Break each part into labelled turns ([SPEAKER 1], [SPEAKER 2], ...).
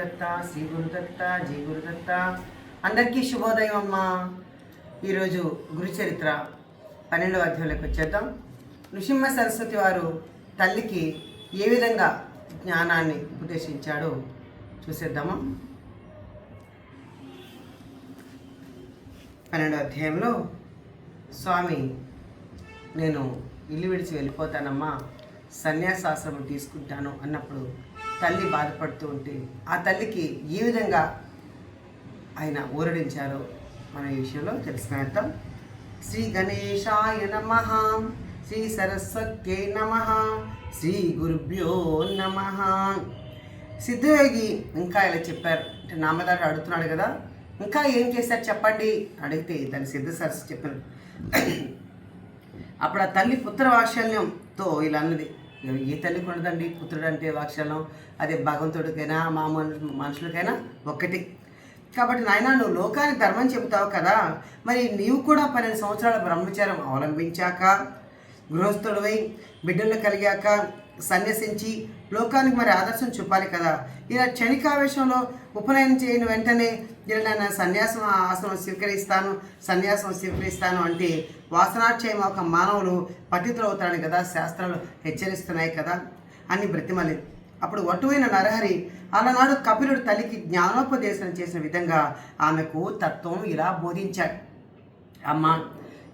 [SPEAKER 1] దత్త శ్రీ గురుదత్త జీ గురుదత్త. అందరికీ శుభోదయం అమ్మా. ఈరోజు గురుచరిత్ర పన్నెండవ అధ్యాయంలోకి వచ్చేద్దాం. నృసింహ సరస్వతి వారు తల్లికి ఏ విధంగా జ్ఞానాన్ని ఉపదేశించాడో చూసేద్దామా. పన్నెండవ అధ్యాయంలో స్వామి నేను ఇల్లు విడిచి వెళ్ళిపోతానమ్మా. సన్యాసాశ్రమం తీసుకుంటాను అన్నప్పుడు తల్లి బాధపడుతూ ఉంటే ఆ తల్లికి ఏ విధంగా ఆయన ఊరడించారో మన ఈ విషయంలో తెలుసుకునేద్దాం శ్రీ గణేశాయ నమ శ్రీ సరస్వత్యై నమ శ్రీ గురుభ్యో నమ. సిద్ధయోగి ఇంకా ఇలా చెప్పారు. అంటే నామదారు అడుగుతున్నాడు కదా. ఇంకా ఏం చేశారు చెప్పండి? అడిగితే దాని సిద్ధ సరస్సు చెప్పారు. అప్పుడు ఆ తల్లి పుత్ర వాత్సల్యంతో ఇలా అన్నది. ఏ తల్లికి ఉండదండి పుత్రుడు అంటే వాక్షలం అదే భగవంతుడికైనా మామూలు మనుషులకైనా ఒక్కటి. కాబట్టి నాయన నువ్వు లోకానికి ధర్మం చెబుతావు కదా. మరి నీవు కూడా పన్నెండు సంవత్సరాల బ్రహ్మచారం అవలంబించాక గృహస్థుడివై బిడ్డలు కలిగాక సన్యసించి లోకానికి మరి ఆదర్శం చూపాలి కదా. ఇలా క్షణికావేశంలో ఉపనయనం చేయని వెంటనే ఇలా నేను సన్యాసం ఆసనం స్వీకరిస్తాను సన్యాసం స్వీకరిస్తాను అంటే వాసనాక్షయం ఒక మానవులు పతితులు అవుతాడు కదా శాస్త్రాలు హెచ్చరిస్తున్నాయి కదా. అని బ్రతిమలి. అప్పుడు వటువైన నరహరి అలనాడు కపిలుడు తల్లికి జ్ఞానోపదేశం చేసిన విధంగా ఆమెకు తత్వం ఇలా బోధించాడు. అమ్మా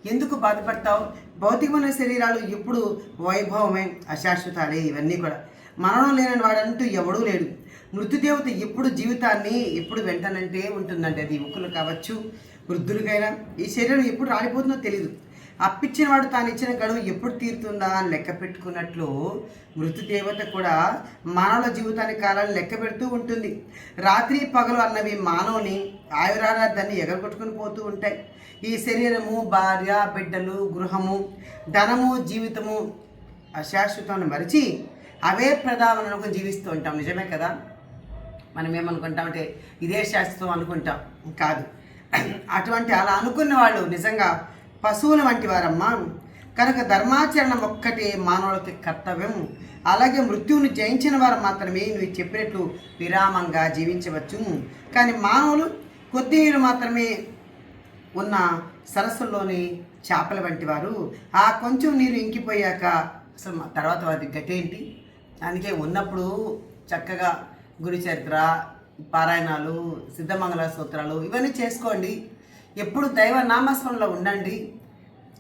[SPEAKER 1] ఎందుకు బాధపడతావు? భౌతికమైన శరీరాలు ఎప్పుడు వైభవమే అశాశ్వతాలే ఇవన్నీ కూడా. మరణం లేని వాడంటూ ఎవడూ లేడు. మృత్యుదేవత ఎప్పుడు జీవితాన్ని ఎప్పుడు వెంటనంటే ఉంటుందంటే అది. యువకులు కావచ్చు వృద్ధులకైనా ఈ శరీరం ఎప్పుడు రాలిపోతుందో తెలియదు అప్పిచ్చిన వాడు తాను ఇచ్చిన గడువు ఎప్పుడు తీరుతుందా అని లెక్క పెట్టుకున్నట్లు మృతుదేవత కూడా మానవుల జీవితానికి కాలాన్ని లెక్క పెడుతూ ఉంటుంది. రాత్రి పగలు అన్నవి మానవుని ఆయురారాధాన్ని ఎగరగొట్టుకుని పోతూ ఉంటాయి. ఈ శరీరము భార్య బిడ్డలు గృహము ధనము జీవితము అశాశ్వతాన్ని మరిచి అవే ప్రధానకు జీవిస్తూ ఉంటాం. నిజమే కదా? మనం ఏమనుకుంటామంటే ఇదే శాశ్వతం అనుకుంటాం. కాదు. అటువంటి అలా అనుకున్న వాళ్ళు నిజంగా పశువుల వంటి వారమ్మా. కనుక ధర్మాచరణ ఒక్కటే మానవులకి కర్తవ్యం. అలాగే మృత్యువుని జయించిన వారు మాత్రమే నువ్వు చెప్పినట్లు విరామంగా జీవించవచ్చు. కానీ మానవులు కొద్ది మాత్రమే ఉన్న సరస్సుల్లోని చేపల వంటి వారు ఆ కొంచెం నీరు ఇంకిపోయాక అసలు తర్వాత వారి గతి ఏంటి? అందుకే ఉన్నప్పుడు చక్కగా గురి చరిత్ర పారాయణాలు సిద్ధమంగళ సూత్రాలు ఇవన్నీ చేసుకోండి. ఎప్పుడు దైవ నామస్మరణలో ఉండండి.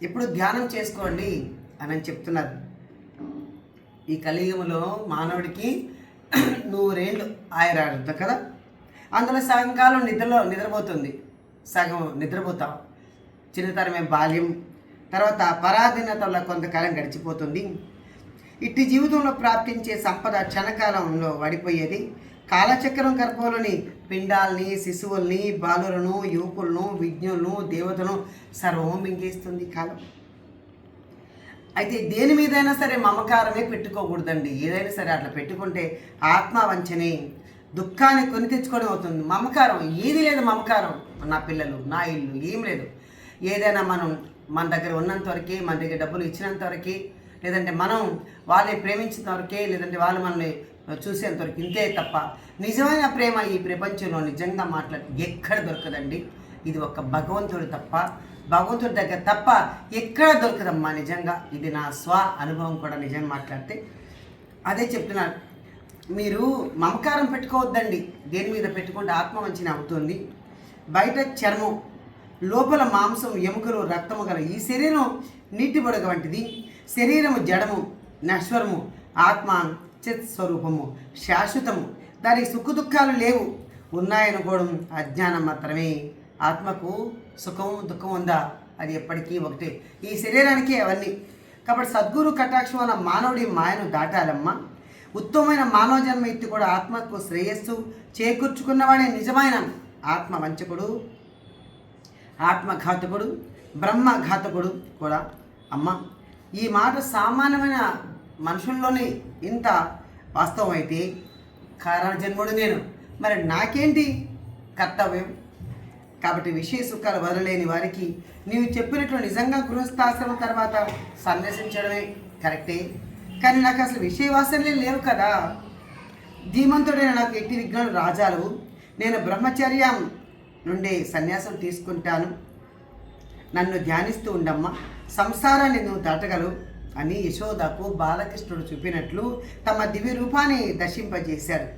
[SPEAKER 1] ఎప్పుడు ధ్యానం చేసుకోండి అని చెప్తున్నారు. ఈ కలియుగంలో మానవుడికి నూరేళ్ళు ఆయురాడుతుంది కదా? అందులో సాయంకాలం నిద్రలో నిద్రపోతుంది. సగం నిద్రపోతాం. చిన్నతరమే బాల్యం. తర్వాత పరాధీనతలో కొంతకాలం గడిచిపోతుంది. ఇట్టి జీవితంలో ప్రాప్తించే సంపద క్షణకాలంలో వడిపోయేది. కాలచక్రం గర్భంలోని పిండాల్ని శిశువుల్ని బాలులను యువకులను విజ్ఞులను దేవతలను సర్వం మింగేస్తుంది కాలం. అయితే దేని మీదైనా సరే మమకారమే పెట్టుకోకూడదండి. ఏదైనా సరే అట్లా పెట్టుకుంటే ఆత్మవంచనే దుఃఖాన్ని కొని తెచ్చుకోవడం అవుతుంది. మమకారం ఏది లేదు మమకారం. నా పిల్లలు నా ఇల్లు ఏం లేదు. ఏదైనా మనం మన దగ్గర ఉన్నంత వరకే మన దగ్గర డబ్బులు ఇచ్చినంత వరకే లేదంటే మనం వాళ్ళని ప్రేమించినంత వరకే లేదంటే వాళ్ళు మనల్ని చూసేంత వరకు ఇంతే తప్ప నిజమైన ప్రేమ ఈ ప్రపంచంలో నిజంగా మాట్లాడి ఎక్కడ దొరకదండి? ఇది ఒక భగవంతుడు తప్ప భగవంతుడి దగ్గర తప్ప ఎక్కడ దొరకదమ్మా నిజంగా? ఇది నా స్వ అనుభవం కూడా నిజంగా మాట్లాడితే. అదే చెప్తున్నాను మీరు మమకారం పెట్టుకోవద్దండి. దేని మీద పెట్టుకుంటే ఆత్మవంచన అవుతుంది. బయట చర్మం లోపల మాంసం ఎముకలు రక్తము గల ఈ శరీరం నీటి బుడగ వంటిది. శరీరము జడము నశ్వరము ఆత్మ చిత్ స్వరూపము శాశ్వతము. దానికి సుఖ దుఃఖాలు లేవు. ఉన్నాయనుకోవడం అజ్ఞానం మాత్రమే. ఆత్మకు సుఖం దుఃఖం ఉందా? అది ఎప్పటికీ ఒకటే. ఈ శరీరానికి అవన్నీ. కాబట్టి సద్గురు కటాక్షం అన్న మానవుడి మాయను దాటాలమ్మా. ఉత్తమమైన మానవ జన్మ ఎత్తి కూడా ఆత్మకు శ్రేయస్సు చేకూర్చుకున్నవాడే నిజమైన ఆత్మ వంచకుడు ఆత్మఘాతకుడు బ్రహ్మఘాతకుడు కూడా. అమ్మ ఈ మాట సామాన్యమైన మనుషుల్లోనే ఇంత వాస్తవం అయితే కారణ జన్ముడు నేను. మరి నాకేంటి కర్తవ్యం? కాబట్టి విషయ సుఖాలు వదలలేని వారికి నీవు చెప్పినట్లు నిజంగా గృహస్థాశ్రమం తర్వాత సందర్శించడమే కరెక్టే. కానీ నాకు అసలు విషయ వాసనలే లేవు కదా. ధీమంతుడైన నాకు ఎట్టి విఘ్నాలు రాజాలు నేను బ్రహ్మచర్యం నుండి సన్యాసం తీసుకుంటాను. నన్ను ధ్యానిస్తూ ఉండమ్మా. సంసారాన్ని నువ్వు దాటగలవు అని యశోదకు బాలకృష్ణుడు చూపినట్లు తమ దివ్య రూపాన్ని దర్శింపజేశారు.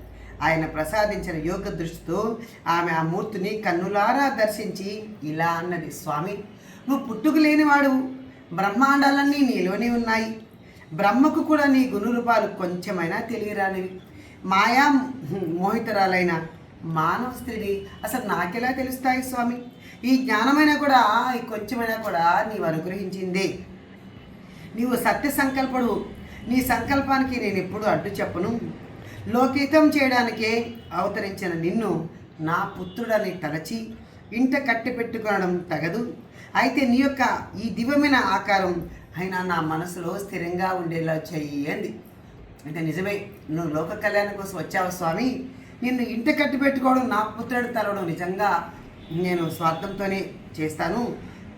[SPEAKER 1] ఆయన ప్రసాదించిన యోగ దృష్టితో ఆమె ఆ మూర్తిని కన్నులారా దర్శించి ఇలా అన్నది స్వామి నువ్వు పుట్టుకు లేనివాడు. బ్రహ్మాండాలన్నీ నీలోనే ఉన్నాయి. బ్రహ్మకు కూడా నీ గుణరూపాలు కొంచెమైనా తెలియరానివి. మాయా మోహితురాలైన మానవ స్త్రీని అసలు నాకెలా తెలుస్తాయి స్వామి? ఈ జ్ఞానమైనా కూడా ఈ కొంచెమైనా కూడా నీవు అనుగ్రహించిందే. నీవు సత్య సంకల్పడు. నీ సంకల్పానికి నేను ఎప్పుడు అడ్డు చెప్పను. లోకితం చేయడానికే అవతరించిన నిన్ను నా పుత్రుడని తలచి ఇంట కట్టి పెట్టుకోవడం తగదు. అయితే నీ యొక్క ఈ దివ్యమైన ఆకారం అయినా నా మనసులో స్థిరంగా ఉండేలా చెయ్యండి అంటే నిజమే నువ్వు లోక కళ్యాణం కోసం వచ్చావు స్వామి? నిన్ను ఇంటి కట్టి పెట్టుకోవడం నా పుత్రుడు తలవడం నిజంగా నేను స్వార్థంతోనే చేస్తాను.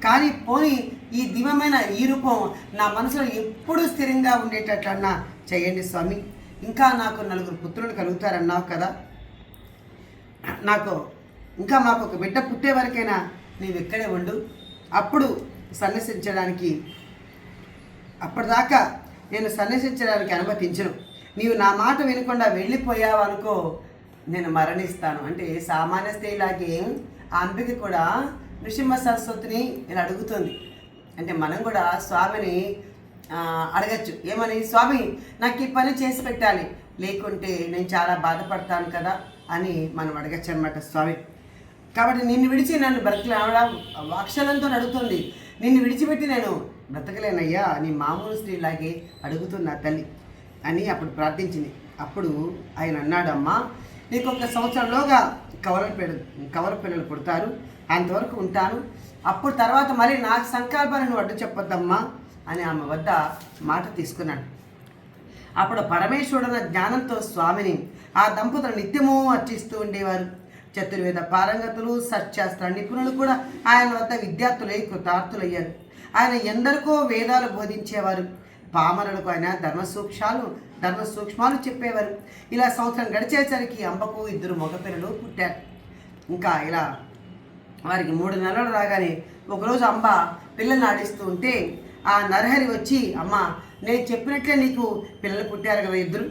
[SPEAKER 1] కానీ పోని ఈ దివ్యమైన ఈ రూపం నా మనసులో ఎప్పుడూ స్థిరంగా ఉండేటట్లన్నా చేయండి స్వామి. ఇంకా నాకు నలుగురు పుత్రులు కలుగుతారన్నావు కదా. నాకు ఇంకా మాకు ఒక బిడ్డ పుట్టే వరకైనా నీవు ఇక్కడే ఉండు. అప్పుడు సన్యసించడానికి అప్పటిదాకా నేను సన్యసించడానికి అనుమతించను. నీవు నా మాట వినకుండా వెళ్ళిపోయావు అనుకో నేను మరణిస్తాను. అంటే సామాన్య స్త్రీలాగే అంబికి కూడా నృసింహ సరస్వతిని ఇలా అడుగుతుంది. అంటే మనం కూడా స్వామిని అడగచ్చు. ఏమని? స్వామి నాకు ఈ పని చేసి పెట్టాలి. లేకుంటే నేను చాలా బాధపడతాను కదా అని మనం అడగచ్చు అనమాట స్వామి. కాబట్టి నిన్ను విడిచి నన్ను బ్రతకలేవడా అక్షరంతో అడుగుతుంది. నిన్ను విడిచిపెట్టి నేను బ్రతకలేనయ్యా. నీ మామూలు స్త్రీలాగే అడుగుతున్నా తల్లి అని అప్పుడు ప్రార్థించింది. అప్పుడు ఆయన అన్నాడమ్మా నీకు ఒక సంవత్సరంలోగా కవల పిల్లలు కవల పిల్లలు పుడతారు అంతవరకు ఉంటాను. అప్పుడు తర్వాత మళ్ళీ నా సంకల్పాన్ని నువ్వు అడ్డు చెప్పొద్దమ్మా అని ఆమె వద్ద మాట తీసుకున్నాడు. అప్పుడు పరమేశ్వరుడున్న జ్ఞానంతో స్వామిని ఆ దంపతులు నిత్యము అర్చిస్తూ ఉండేవారు. చతుర్వేద పారంగతులు సత్శాస్త్ర నిపుణులు కూడా ఆయన వద్ద విద్యార్థులై కృతార్థులయ్యారు. ఆయన ఎందరికో వేదాలు బోధించేవారు. పామరులకు ఆయన ధర్మ సూక్ష్మాలు ధర్మ సూక్ష్మాలు చెప్పేవారు. ఇలా సంవత్సరం గడిచేసరికి అంబకు ఇద్దరు మగపిల్లలు పుట్టారు. ఇంకా ఇలా వారికి మూడు నెలలు రాగానే ఒకరోజు అంబ పిల్లల్ని ఆడిస్తూ ఉంటే ఆ నరహరి వచ్చి అమ్మ నేను చెప్పినట్లే నీకు పిల్లలు పుట్టారు కదా ఇద్దరు.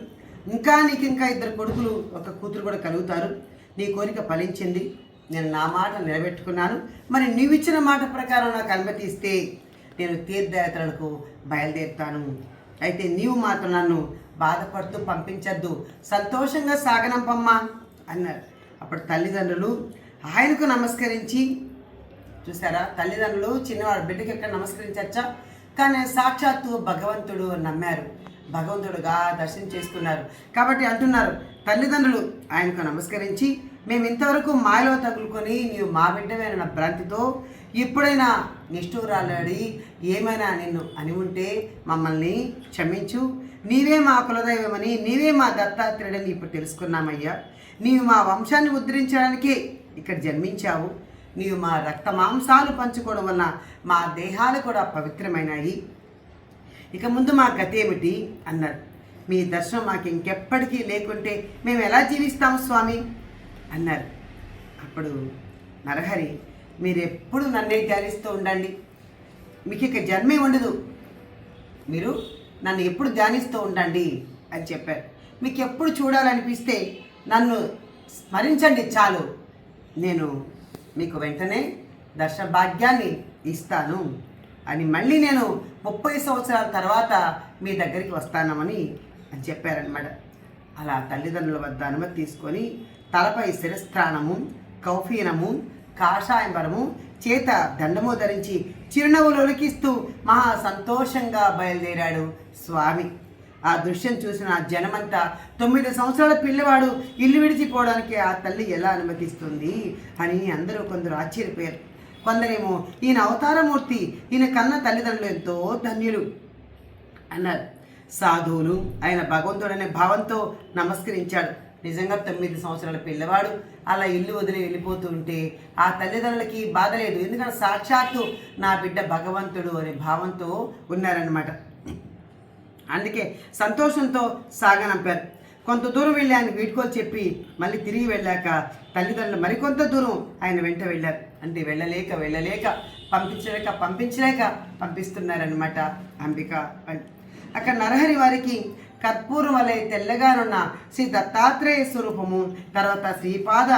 [SPEAKER 1] ఇంకా నీకు ఇంకా ఇద్దరు కొడుకులు ఒక కూతురు కూడా కలుగుతారు. నీ కోరిక ఫలించింది. నేను నా మాట నిలబెట్టుకున్నాను మరి నీవు ఇచ్చిన మాట ప్రకారం నాకు అనుమతి ఇస్తే నేను తీర్థయాత్రలకు బయలుదేరుతాను. అయితే నీవు మాత్రం నన్ను బాధపడుతూ పంపించద్దు. సంతోషంగా సాగనంపమ్మా అన్నారు అప్పుడు తల్లిదండ్రులు ఆయనకు నమస్కరించి చూసారా తల్లిదండ్రులు చిన్నవాడు బిడ్డకి ఎక్కడ నమస్కరించచ్చా? కానీ సాక్షాత్తు భగవంతుడు నమ్మారు. భగవంతుడుగా దర్శనం చేసుకున్నారు. కాబట్టి అంటున్నారు తల్లిదండ్రులు ఆయనకు నమస్కరించి మేము ఇంతవరకు మాయలో తగులుకొని నీవు మా బిడ్డమైన భ్రాంతితో ఎప్పుడైనా నిష్ఠూరాలాడి ఏమైనా నిన్ను అని ఉంటే మమ్మల్ని క్షమించు నీవే మా కులదైవమని నీవే మా దత్తాత్రేయుడని ఇప్పుడు తెలుసుకున్నామయ్యా. నీవు మా వంశాన్ని ఉద్ధరించడానికే ఇక్కడ జన్మించావు. నీవు మా రక్త మాంసాలు పంచుకోవడం వలన మా దేహాలు కూడా పవిత్రమైనాయి. ఇక ముందు మా గతి ఏమిటి అన్నారు మీ దర్శనం మాకు ఇంకెప్పటికీ లేకుంటే మేము ఎలా జీవిస్తాం స్వామి? అన్నారు. అప్పుడు నరహరి మీరు ఎప్పుడు నన్నే ధ్యానిస్తూ ఉండండి. మీకు ఇక జన్మే ఉండదు. మీరు నన్ను ఎప్పుడు ధ్యానిస్తూ ఉండండి అని చెప్పారు మీకు ఎప్పుడు చూడాలనిపిస్తే నన్ను స్మరించండి చాలు. నేను మీకు వెంటనే దర్శన భాగ్యాన్ని ఇస్తాను అని మళ్ళీ నేను ముప్పై సంవత్సరాల తర్వాత మీ దగ్గరికి వస్తానమని అని చెప్పారనమాట అలా తల్లిదండ్రుల వద్ద అనుమతి తీసుకొని తలపై శిరస్త్రాణము కౌఫీనము కాషాయంబరము చేత దండము ధరించి చిరునవ్వులు ఉలికిస్తూ మహా సంతోషంగా బయలుదేరాడు స్వామి. ఆ దృశ్యం చూసిన జనమంతా తొమ్మిది సంవత్సరాల పిల్లవాడు ఇల్లు విడిచిపోవడానికి ఆ తల్లి ఎలా అనుమతిస్తుంది అని అందరూ కొందరు ఆశ్చర్యపోయారు. కొందరేమో ఈయన అవతారమూర్తి ఈయన కన్న తల్లిదండ్రులు ఎంతో ధన్యులు అన్నారు. సాధువులు ఆయన భగవంతుడనే భావంతో నమస్కరించాడు. నిజంగా తొమ్మిది సంవత్సరాల పిల్లవాడు అలా ఇల్లు వదిలి వెళ్ళిపోతూ ఉంటే ఆ తల్లిదండ్రులకి బాధ లేదు. ఎందుకంటే సాక్షాత్తు నా బిడ్డ భగవంతుడు అనే భావంతో ఉన్నారనమాట అందుకే సంతోషంతో సాగనంపారు కొంత దూరం వెళ్ళాను ఆయన వీడ్కోలు చెప్పి మళ్ళీ తిరిగి వెళ్ళాక తల్లిదండ్రులు మరికొంత దూరం ఆయన వెంట వెళ్ళారు. అంటే వెళ్ళలేక వెళ్ళలేక పంపించలేక పంపించలేక పంపిస్తున్నారనమాట అంబిక అక్కడ నరహరి వారికి కర్పూరం వలె తెల్లగానున్న శ్రీ దత్తాత్రేయ స్వరూపము తర్వాత శ్రీపాద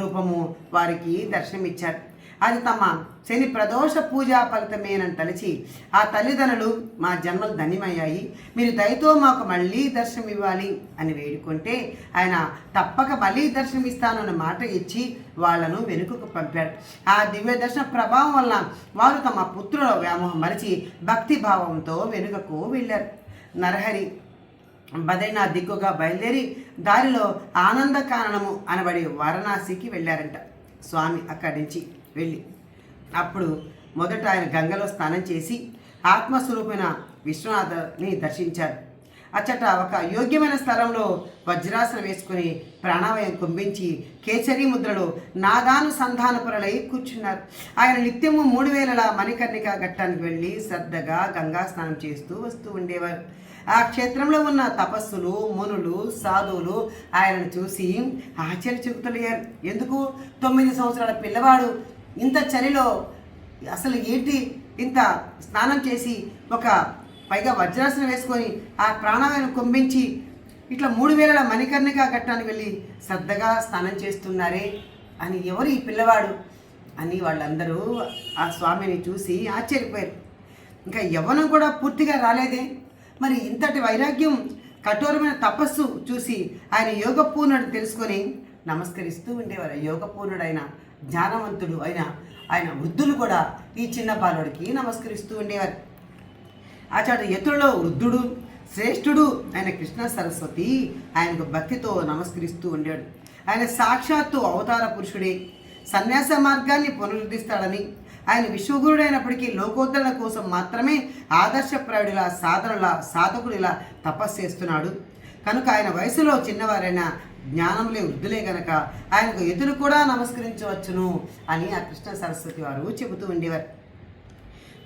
[SPEAKER 1] రూపము వారికి దర్శనమిచ్చారు. అది తమ శని ప్రదోష పూజా ఫలితమేనని తలచి ఆ తల్లిదండ్రులు మా జన్మలు ధన్యమయ్యాయి. మీరు దయతో మాకు మళ్ళీ దర్శనం ఇవ్వాలి అని వేడుకుంటే ఆయన తప్పక మళ్ళీ దర్శనం ఇస్తానన్న మాట ఇచ్చి వాళ్ళను వెనుకకు పంపాడు. ఆ దివ్య దర్శన ప్రభావం వలన వారు తమ పుత్రుల వ్యామోహం మరిచి భక్తి భావంతో వెనుకకు వెళ్ళారు. నరహరి బద్రీనాథ్ దిక్కుగా బయలుదేరి దారిలో ఆనంద కారణము అనబడి వారణాసికి వెళ్ళారంట. స్వామి అక్కడి నుంచి వెళ్ళి అప్పుడు మొదట ఆయన గంగలో స్నానం చేసి ఆత్మస్వరూపమైన విశ్వనాథని దర్శించారు. అచ్చట ఒక యోగ్యమైన స్థలంలో వజ్రాసనం వేసుకుని ప్రాణావయం కుంభించి కేసరి ముద్రలో నాదానుసంధానపురలై కూర్చున్నారు. ఆయన నిత్యము మూడు వేలల మణికర్ణిక ఘట్టానికి వెళ్ళి శ్రద్ధగా గంగా స్నానం చేస్తూ వస్తూ ఉండేవారు. ఆ క్షేత్రంలో ఉన్న తపస్సులు మునులు సాధువులు ఆయనను చూసి ఆశ్చర్యచకుతులయ్యారు. ఎందుకు? తొమ్మిది సంవత్సరాల పిల్లవాడు ఇంత చలిలో అసలు ఏంటి? ఇంత స్నానం చేసి ఒక పైగా వజ్రాసనం వేసుకొని ఆ ప్రాణాలను కుంభించి ఇట్లా మూడు వేల మణికర్ణిక ఘట్టానికి వెళ్ళి శ్రద్ధగా స్నానం చేస్తున్నారే అని ఎవరు ఈ పిల్లవాడు? అని వాళ్ళందరూ ఆ స్వామిని చూసి ఆశ్చర్యపోయారు. ఇంకా యవ్వనం కూడా పూర్తిగా రాలేదే? మరి ఇంతటి వైరాగ్యం కఠోరమైన తపస్సు చూసి ఆయన యోగపూర్ణుడు తెలుసుకొని నమస్కరిస్తూ ఉండేవారు. యోగపూర్ణుడైన జ్ఞానవంతుడు అయిన ఆయన వృద్ధులు కూడా ఈ చిన్న బాలుడికి నమస్కరిస్తూ ఉండేవారు. ఆచార్య ఎతులలో వృద్ధుడు శ్రేష్ఠుడు ఆయన కృష్ణ సరస్వతి ఆయనకు భక్తితో నమస్కరిస్తూ ఉండాడు ఆయన సాక్షాత్తు అవతార పురుషుడే. సన్యాస మార్గాన్ని పునరుద్ధరిస్తాడని ఆయన విశ్వగురుడైనప్పటికీ లోకోత్తరణ కోసం మాత్రమే ఆదర్శప్రాయుడిలా సాధనలా సాధకుడిలా తపస్సు చేస్తున్నాడు. కనుక ఆయన వయసులో చిన్నవారైన జ్ఞానంలే వృద్ధులే గనక ఆయనకు ఎదురు కూడా నమస్కరించవచ్చును అని ఆ కృష్ణ సరస్వతి వారు చెబుతూ ఉండేవారు.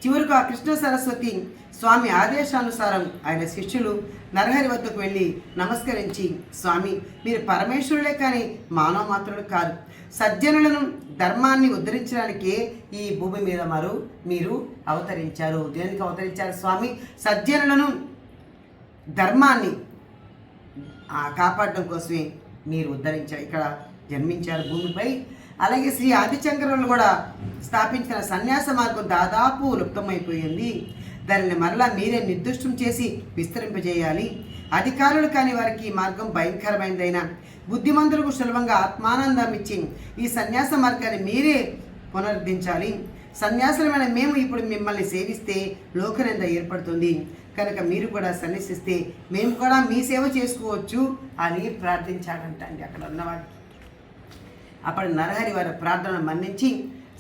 [SPEAKER 1] చివరకు ఆ కృష్ణ సరస్వతి స్వామి ఆదేశానుసారం ఆయన శిష్యులు నరహరి వద్దకు వెళ్ళి నమస్కరించి స్వామి మీరు పరమేశ్వరుడే కానీ మానవ మాత్రుడు కాదు. సజ్జనులను ధర్మాన్ని ఉద్ధరించడానికే ఈ భూమి మీద మరు మీరు అవతరించారు. దేనికి అవతరించారు స్వామి? సజ్జనులను ధర్మాన్ని కాపాడడం కోసమే మీరు ఉద్ధరించారు. ఇక్కడ జన్మించారు భూమిపై. అలాగే శ్రీ ఆదిశంకరులు కూడా స్థాపించిన సన్యాస మార్గం దాదాపు లుప్తమైపోయింది. దానిని మరలా మీరే నిర్దిష్టం చేసి విస్తరింపజేయాలి. అధికారులు కాని వారికి ఈ మార్గం భయంకరమైనదైన బుద్ధిమంతులకు సులభంగా ఆత్మానందం ఇచ్చి ఈ సన్యాస మార్గాన్ని మీరే పునరుద్ధరించాలి. సన్యాసులమైన మేము ఇప్పుడు మిమ్మల్ని సేవిస్తే లోకనింద ఏర్పడుతుంది. కనుక మీరు కూడా సన్యసిస్తే మేము కూడా మీ సేవ చేసుకోవచ్చు అని ప్రార్థించాడంటండి అక్కడ ఉన్నవాడు అప్పటి నరహరి వారి ప్రార్థన మన్నించి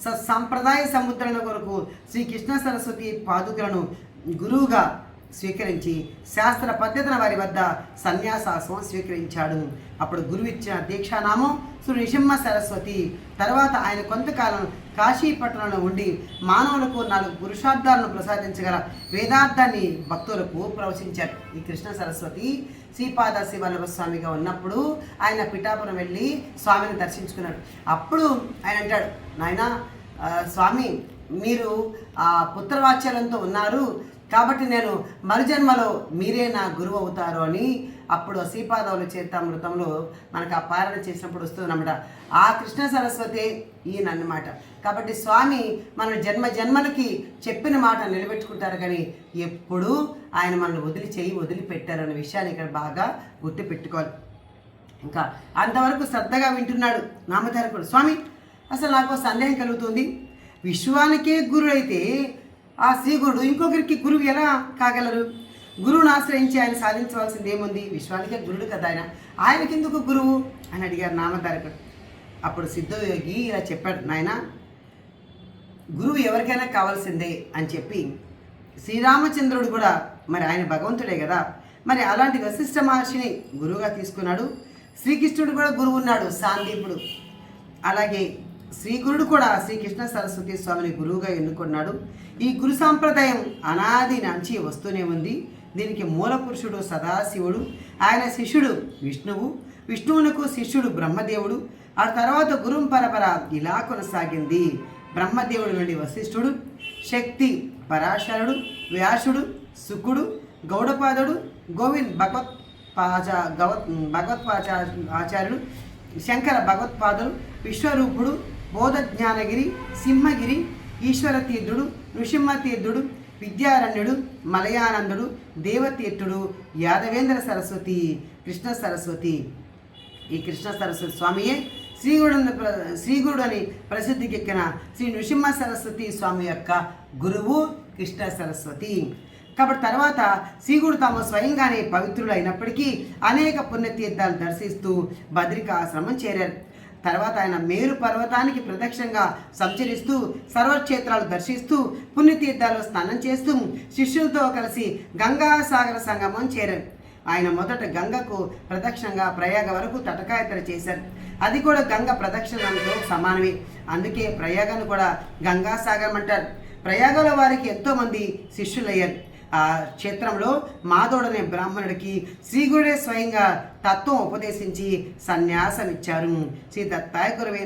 [SPEAKER 1] స సంప్రదాయ సముద్రాల కొరకు శ్రీకృష్ణ సరస్వతి పాదుకలను గురువుగా స్వీకరించి శాస్త్ర పద్ధతిన వారి వద్ద సన్యాసాసం స్వీకరించాడు. అప్పుడు గురువు ఇచ్చిన దీక్షానామం శ్రీ నిషిమ్మ సరస్వతి. తర్వాత ఆయన కొంతకాలం కాశీ పట్టణంలో ఉండి మానవులకు నాలుగు పురుషార్థాలను ప్రసాదించగల వేదార్థాన్ని భక్తులకు ప్రవచించారు ఈ కృష్ణ సరస్వతి శ్రీపాద శివల్లభ స్వామిగా ఉన్నప్పుడు ఆయన పిఠాపురం వెళ్ళి స్వామిని దర్శించుకున్నాడు. అప్పుడు ఆయన అంటాడు నాయనా స్వామి మీరు ఆ పుత్రవాచ్యాలంతో ఉన్నారు. కాబట్టి నేను మరుజన్మలో మీరే నా గురువు అవుతారు అని అప్పుడు శ్రీపాదవుల చరితామృతంలో మనకు ఆ పారణ చేసినప్పుడు వస్తుందన్నమాట. ఆ కృష్ణ సరస్వతి ఈయన అన్నమాట కాబట్టి స్వామి మన జన్మ జన్మలకి చెప్పిన మాట నిలబెట్టుకుంటారు కానీ ఎప్పుడూ ఆయన మనల్ని వదిలి చేయి వదిలిపెట్టారన్న విషయాన్ని ఇక్కడ బాగా గుర్తుపెట్టుకోవాలి ఇంకా అంతవరకు శ్రద్ధగా వింటున్నాడు నామధారకుడు. స్వామి అసలు నాకు సందేహం కలుగుతుంది. విశ్వానికే గురుడు అయితే ఆ శ్రీగురుడు ఇంకొకరికి గురువు ఎలా కాగలరు? గురువుని ఆశ్రయించి ఆయన సాధించవలసింది ఏముంది విశ్వానికే గురుడు కదా ఆయన. ఆయనకెందుకు గురువు? అని అడిగారు నామధారకుడు. అప్పుడు సిద్ధయోగి ఇలా చెప్పాడు నాయన గురువు ఎవరికైనా కావాల్సిందే అని చెప్పి శ్రీరామచంద్రుడు కూడా మరి ఆయన భగవంతుడే కదా మరి అలాంటి వశిష్ఠ మహర్షిని గురువుగా తీసుకున్నాడు. శ్రీకృష్ణుడు కూడా గురువు ఉన్నాడు సాందీపుడు. అలాగే శ్రీగురుడు కూడా శ్రీకృష్ణ సరస్వతి స్వామిని గురువుగా ఎన్నుకున్నాడు. ఈ గురు సాంప్రదాయం అనాది నుంచి వస్తూనే ఉంది. దీనికి మూల పురుషుడు సదాశివుడు ఆయన శిష్యుడు విష్ణువు. విష్ణువునకు శిష్యుడు బ్రహ్మదేవుడు. ఆ తర్వాత గురుం పరపర ఇలా కొనసాగింది. బ్రహ్మదేవుడు నుండి వశిష్ఠుడు శక్తి పరాశరుడు వ్యాసుడు శుకుడు గౌడపాదుడు గోవింద్ భగవత్ పాచ గవత్ భగవత్పాచ ఆచార్యుడు శంకర భగవత్పాదుడు విశ్వరూపుడు బోధజ్ఞానగిరి సింహగిరి ఈశ్వర తీర్థుడు నృసింహ తీర్థుడు విద్యారణ్యుడు మలయానందుడు దేవతీర్థుడు యాదవేంద్ర సరస్వతి కృష్ణ సరస్వతి. ఈ కృష్ణ సరస్వతి స్వామియే శ్రీగుడు శ్రీగురుడు అని ప్రసిద్ధికెక్కిన శ్రీ నృసింహ సరస్వతి స్వామి యొక్క గురువు కృష్ణ సరస్వతి. కాబట్టి తర్వాత శ్రీగుడు తాము స్వయంగానే పవిత్రులు అయినప్పటికీ అనేక పుణ్యతీర్థాలు దర్శిస్తూ బద్రికాశ్రమం చేరారు. తర్వాత ఆయన మేరు పర్వతానికి ప్రదక్షిణంగా సంచరిస్తూ సర్వక్షేత్రాలు దర్శిస్తూ పుణ్యతీర్థాలు స్నానం చేస్తూ శిష్యులతో కలిసి గంగాసాగర సంగమం చేరారు. ఆయన మొదట గంగకు ప్రదక్షిణంగా ప్రయాగ వరకు తటకాయత్ర చేశారు. అది కూడా గంగ ప్రదక్షిణంతో సమానమే. అందుకే ప్రయాగను కూడా గంగాసాగరం అంటారు. ప్రయాగాల వారికి ఎంతోమంది శిష్యులయ్యారు. ఆ క్షేత్రంలో మాధవుడనే బ్రాహ్మణుడికి శ్రీగుడే స్వయంగా తత్వం ఉపదేశించి సన్యాసమిచ్చారు. శ్రీ దత్తాయ గురవే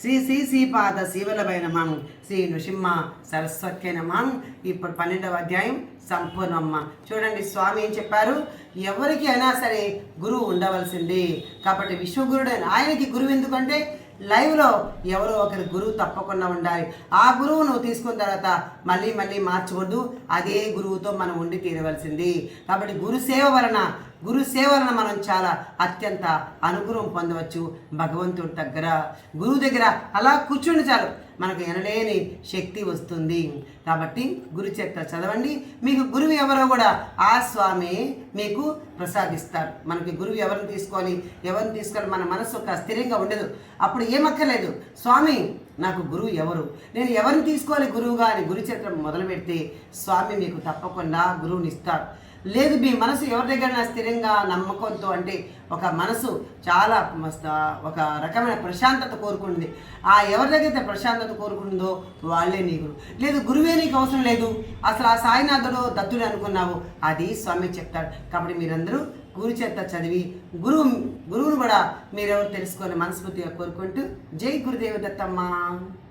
[SPEAKER 1] శ్రీ శ్రీ శ్రీపాద శివలభై నమం. శ్రీ నృసింహ సరస్వతి నమం. ఇప్పుడు పన్నెండవ అధ్యాయం సంపూర్ణమ్మ. చూడండి స్వామి ఏం చెప్పారు? ఎవరికి అయినా సరే గురువు ఉండవలసింది. కాబట్టి విశ్వగురుడైన ఆయనకి గురువు ఎందుకంటే లైవ్లో ఎవరో ఒకరి గురువు తప్పకుండా ఉండాలి. ఆ గురువు నువ్వు తీసుకున్న తర్వాత మళ్ళీ మళ్ళీ మార్చకూడదు అదే గురువుతో మనం ఉండి తీరవలసింది. కాబట్టి గురు సేవ వలన గురు సేవలను మనం చాలా అత్యంత అనుగ్రహం పొందవచ్చు భగవంతుడి దగ్గర. గురువు దగ్గర అలా కూర్చుండి చాలు మనకు ఎనలేని శక్తి వస్తుంది. కాబట్టి గురు చరిత్ర చదవండి. మీకు గురువు ఎవరో కూడా ఆ స్వామి మీకు ప్రసాదిస్తారు. మనకి గురువు ఎవరిని తీసుకోవాలి? ఎవరిని తీసుకోవాలి? మన మనసు ఒక స్థిరంగా ఉండదు. అప్పుడు ఏమక్కర్లేదు. స్వామి నాకు గురువు ఎవరు? నేను ఎవరిని తీసుకోవాలి గురువుగా అని గురు చరిత్ర మొదలు పెడితే స్వామి మీకు తప్పకుండా గురువుని ఇస్తారు. లేదు మీ మనసు ఎవరి దగ్గర స్థిరంగా నమ్మకంతో అంటే ఒక మనసు చాలా మస్త- ఒక రకమైన ప్రశాంతత కోరుకుంటుంది. ఆ ఎవరి దగ్గర అయితే ప్రశాంతత కోరుకుంటుందో వాళ్ళే నీ గురువు లేదు గురువే నీకు అవసరం లేదు. అసలు ఆ సాయినాథుడు దత్తుడు అనుకున్నావు. అది స్వామి చెప్తాడు. కాబట్టి మీరందరూ గురు చేత చదివి గురువు గురువును కూడా మీరెవరు తెలుసుకొని మనస్ఫూర్తిగా కోరుకుంటూ జై గురుదేవ దత్తమ్మ